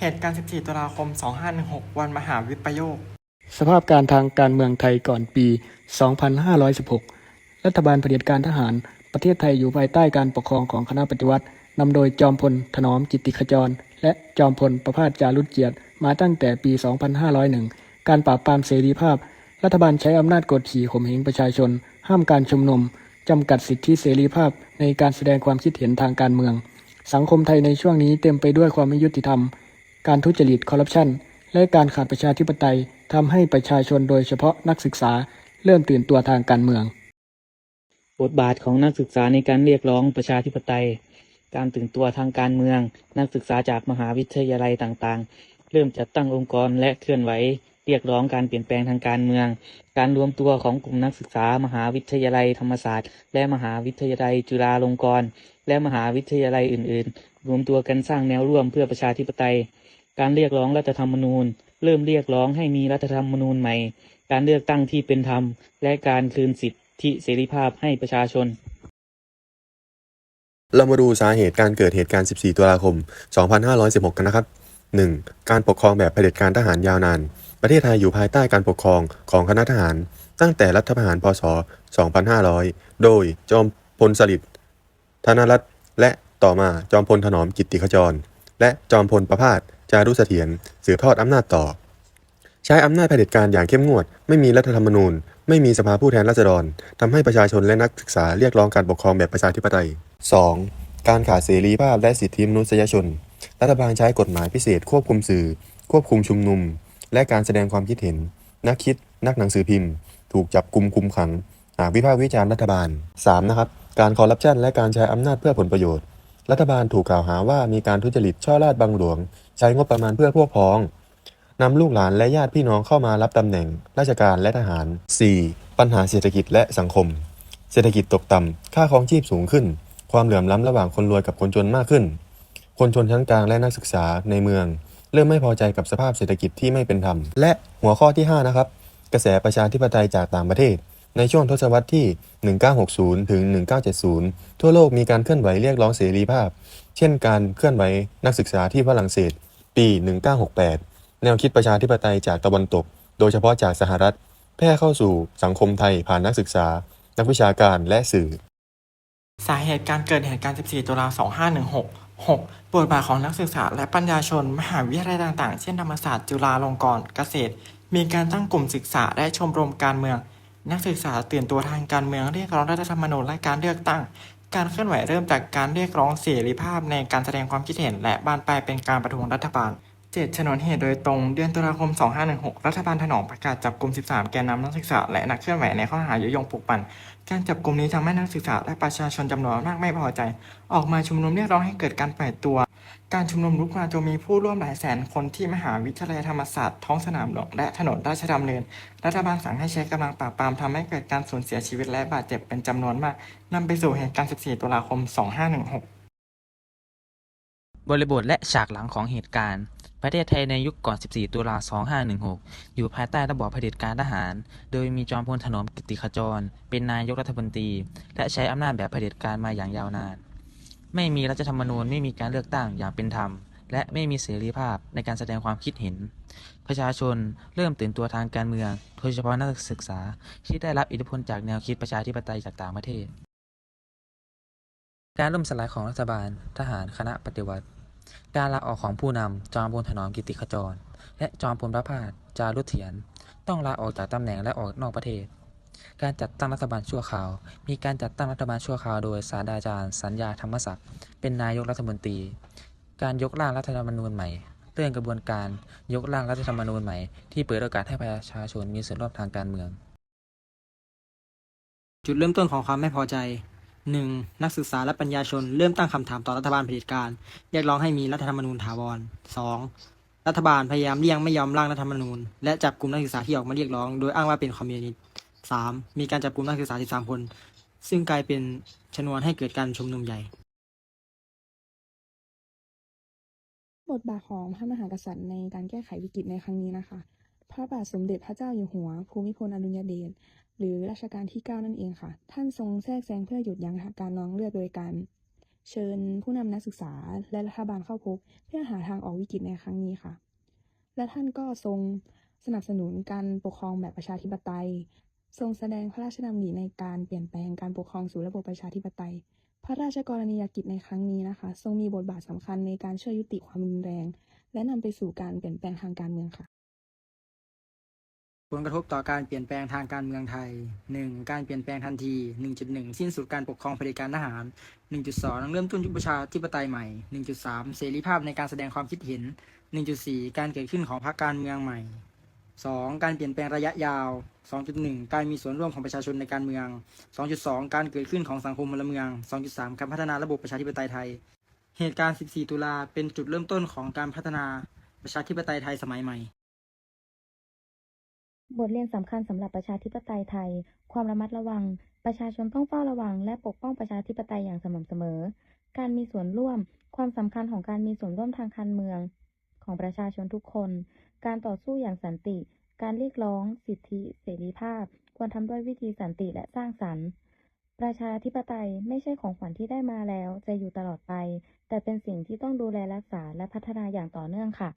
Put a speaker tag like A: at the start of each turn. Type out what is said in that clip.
A: เหตุการณ์ 14 ตุลาคม 2516 วันมหาวิปโยค
B: สภาพการทางการเมืองไทยก่อนปี 2516 รัฐบาลเผด็จการทหาร ประเทศไทยอยู่ภายใต้การปกครองของคณะปฏิวัตินำโดยจอมพล ถนอมกิตติขจร และจอมพลประภาสจารุจเกียรติ มาตั้งแต่ปี 2501 การปราบปรามเสรีภาพ รัฐบาลใช้อำนาจกดขี่ข่มเหงประชาชน ห้ามการชุมนุมจำกัดสิทธิเสรีภาพในการแสดงความคิดเห็นทางการเมือง สังคมไทยในช่วงนี้เต็มไปด้วยความไม่ยุติธรรม การทุจริตคอร์รัปชันและการขาดประชาธิปไตยทำให้ประชาชนโดยเฉพาะนักศึกษาเริ่มตื่นตัวทางการเมือง
C: บทบาทของนักศึกษาในการเรียกร้องประชาธิปไตย การตื่นตัวทางการเมือง นักศึกษาจากมหาวิทยาลัยต่างๆ เริ่มจัดตั้งองค์กรและเคลื่อนไหวเรียกร้องการเปลี่ยนแปลงทางการเมือง การรวมตัวของกลุ่มนักศึกษามหาวิทยาลัยธรรมศาสตร์ และมหาวิทยาลัยจุฬาลงกรณ์และมหาวิทยาลัยอื่นๆ รวมตัวกันสร้างแนวร่วมเพื่อประชาธิปไตย การเรียกร้องรัฐธรรมนูญ เริ่มเรียกร้องให้มีรัฐธรรมนูญใหม่ การเลือกตั้งที่เป็นธรรม และการคืนสิทธิเสรีภาพให้ประชาชน
D: เรามาดูสาเหตุการเกิดเหตุการณ์ 14 ตุลาคม 2516 กันนะครับ 1. การปกครองแบบเผด็จการทหารยาวนาน ประเทศไทยอยู่ภายใต้การปกครองของคณะทหาร ตั้งแต่รัฐประหาร พศ 2500 โดยจอมพลสฤษดิ์ธนรัตน์และ ต่อมาจอมพลถนอมกิตติขจร และจอมพลประภาสจารุเสถียรสืบทอดอำนาจต่อ ใช้อำนาจเผด็จการอย่างเข้มงวด ไม่มีรัฐธรรมนูญ ไม่มีสภาผู้แทนราษฎรทำให้ประชาชนและนักศึกษาเรียกร้องการปกครองแบบประชาธิปไตย 2. การขาดเสรีภาพและสิทธิมนุษยชน รัฐบาลใช้กฎหมายพิเศษควบคุมสื่อ ควบคุมชุมนุม และการแสดงความคิดเห็น นักคิด นักหนังสือพิมพ์ ถูกจับกลุมคุมขัง หากวิพากษ์วิจารณ์รัฐบาล 3. นะครับ การคอร์รัปชันและการใช้อำนาจเพื่อผลประโยชน์ รัฐบาลถูกกล่าวหาว่ามีการทุจริตช่อราดบังหลวง ใช้งบประมาณเพื่อพวกพ้องนำลูกหลานและญาติพี่น้องเข้ามารับตำแหน่ง ราชการและทหาร 4. ปัญหาเศรษฐกิจและสังคม เศรษฐกิจตกต่ำ ค่าครองชีพสูงขึ้น ความเหลื่อมล้ำระหว่างคนรวยกับคนจนมากขึ้น คนชนชั้นกลางและนักศึกษาในเมือง เริ่มไม่พอใจกับสภาพเศรษฐกิจที่ไม่เป็นธรรม และหัวข้อที่ 5 นะครับ กระแสประชาธิปไตยจากต่างประเทศ ในช่วงทศวรรษที่ 1960 ถึง 1970 ทั่วโลกมีการเคลื่อนไหวเรียกร้องเสรีภาพ เช่นการเคลื่อนไหวนักศึกษาที่ฝรั่งเศส ปี 1968 แนวคิดประชาธิปไตยจากตะวันตก โดยเฉพาะจากสหรัฐ แพร่เข้าสู่สังคมไทยผ่านนักศึกษา นักวิชาการและสื่อ
A: สาเหตุการเกิดเหตุการณ์ 14 ตุลา 2516 6. บทบาทของนักศึกษาและปัญญาชน มหาวิทยาลัยต่างๆ เช่นธรรมศาสตร์จุฬาลงกรณ์เกษตร มีการตั้งกลุ่มศึกษาและชมรมการเมือง นักศึกษาตื่นตัวทางการเมืองเรียกร้องรัฐธรรมนูญและการเลือกตั้ง การเคลื่อนไหวเริ่มจากการเรียกร้องเสรีภาพในการแสดงความคิดเห็น และบานปลายเป็นการประท้วงรัฐบาล 7. ชนวนเหตุโดยตรงเดือนตุลาคม 2516 รัฐบาลถนอมประกาศจับกลุ่ม 13 แกนนำนักศึกษาและนักเคลื่อนไหวในข้อหายุยงปลุกปั่น การจับกลุ่มนี้ทำให้นักศึกษาและประชาชนจำนวนมากไม่พอใจ ออกมาชุมนุมเรียกร้องให้เกิดการปล่อยตัว การชุมนุมลุกลามจนมีผู้ร่วมหลายแสนคนที่มหาวิทยาลัยธรรมศาสตร์ท้องสนามหลวงและถนนราชดำเนิน รัฐบาลสั่งให้ใช้กำลังปราบปรามทำให้เกิดการสูญเสียชีวิตและบาดเจ็บเป็นจำนวนมากนำไปสู่เหตุการณ์ 14 ตุลาคม 2516
E: บริบทและฉากหลังของเหตุการณ์ ประเทศไทยในยุคก่อน 14 ตุลา 2516 อยู่ภายใต้ระบอบเผด็จการทหาร โดยมีจอมพลถนอมกิติขจร เป็นนายกรัฐมนตรี และใช้อำนาจแบบเผด็จการมาอย่างยาวนาน ไม่มีรัฐธรรมนูญไม่มีการเลือกตั้งอย่างเป็นธรรม และไม่มีเสรีภาพในการแสดงความคิดเห็น ประชาชนเริ่มตื่นตัวทางการเมือง โดยเฉพาะนักศึกษาที่ได้รับอิทธิพลจากแนวคิดประชาธิปไตยจากต่างประเทศ การล่มสลายของรัฐบาลทหารคณะปฏิวัติ การลาออกของผู้นำจอมพลถนอมกิติขจร และจอมพลพระพาสจารุเถียน ต้องลาออกจากตำแหน่งและออกนอกประเทศ การจัดตั้งรัฐบาลชั่วคราว มีการจัดตั้งรัฐบาลชั่วคราวโดยศาสตราจารย์สัญญาธรรมศักดิ์เป็นนายกรัฐมนตรี การยกร่างรัฐธรรมนูญใหม่ เรื่องกระบวนการยกร่างรัฐธรรมนูญใหม่ที่เปิดโอกาสให้ประชาชนมีส่วนร่วมทางการเมือง
F: จุดเริ่มต้นของความไม่พอใจ 1. นักศึกษาและปัญญาชนเริ่มตั้งคำถามต่อรัฐบาลเผด็จการเรียกร้องให้มีรัฐธรรมนูญถาวร 2. รัฐบาลพยายามเลี่ยงไม่ยอมร่างรัฐธรรมนูญ และจับกลุ่มนักศึกษาที่ออกมาเรียกร้อง โดยอ้างว่าเป็นคอมมิวนิสต์ 3. มีการจับกลุ่มนักศึกษา 13 คน ซึ่งกลายเป็นชนวนให้เกิดการชุมนุมใหญ่
G: บทบาทของพระมหากษัตริย์ในการแก้ไขวิกฤตในครั้งนี้นะคะ พระบาทสมเด็จพระเจ้าอยู่หัว ภูมิพลอดุลยเดช หรือรัชกาลที่ 9 นั่นเองค่ะ ท่านทรงแทรกแซงเพื่อหยุดยั้งการนองเลือดโดยการเชิญผู้นำนักศึกษาและรัฐบาลเข้าพบ เพื่อหาทางออกวิกฤตในครั้งนี้ค่ะ และท่านก็ทรงสนับสนุนการปกครองแบบประชาธิปไตย ทรงแสดงพระราชดำริในการเปลี่ยนแปลงการปกครองสู่ระบบประชาธิปไตย พระราชกรณียกิจในครั้งนี้นะคะ ทรงมีบทบาทสำคัญในการช่วยยุติความรุนแรง และนำไปสู่การเปลี่ยนแปลงทางการเมืองค่ะ
F: ผลกระทบต่อการเปลี่ยนแปลงทางการเมืองไทย 1. การเปลี่ยนแปลงทันที 1.1 สิ้นสุดการปกครองเผด็จการทหาร 1.2 เริ่มต้นยุคประชาธิปไตยใหม่ 1.3 เสรีภาพในการแสดงความคิดเห็น 1.4 การเกิดขึ้นของพรรคการเมืองใหม่ 2. การเปลี่ยนแปลงระยะยาว 2.1 การมีส่วนร่วมของประชาชนในการเมือง 2.2 การเกิดขึ้นของสังคมพลเมือง 2.3 การพัฒนาระบบประชาธิปไตยไทย เหตุการณ์ 14 ตุลาเป็นจุดเริ่มต้นของการพัฒนาประชาธิปไตยไทยสมัยใหม่
H: บทเรียนสำคัญสำหรับประชาธิปไตยไทย ความระมัดระวัง ประชาชนต้องเฝ้าระวัง และปกป้องประชาธิปไตยอย่างสม่ำเสมอ การมีส่วนร่วม ความสำคัญของการมีส่วนร่วมทางการเมือง ของประชาชนทุกคน การต่อสู้อย่างสันติ การเรียกร้อง สิทธิ เสรีภาพ ควรทำด้วยวิธีสันติและสร้างสรรค์ ประชาธิปไตยไม่ใช่ของขวัญที่ได้มาแล้ว จะอยู่ตลอดไป แต่เป็นสิ่งที่ต้องดูแลรักษาและพัฒนาอย่างต่อเนื่องค่ะ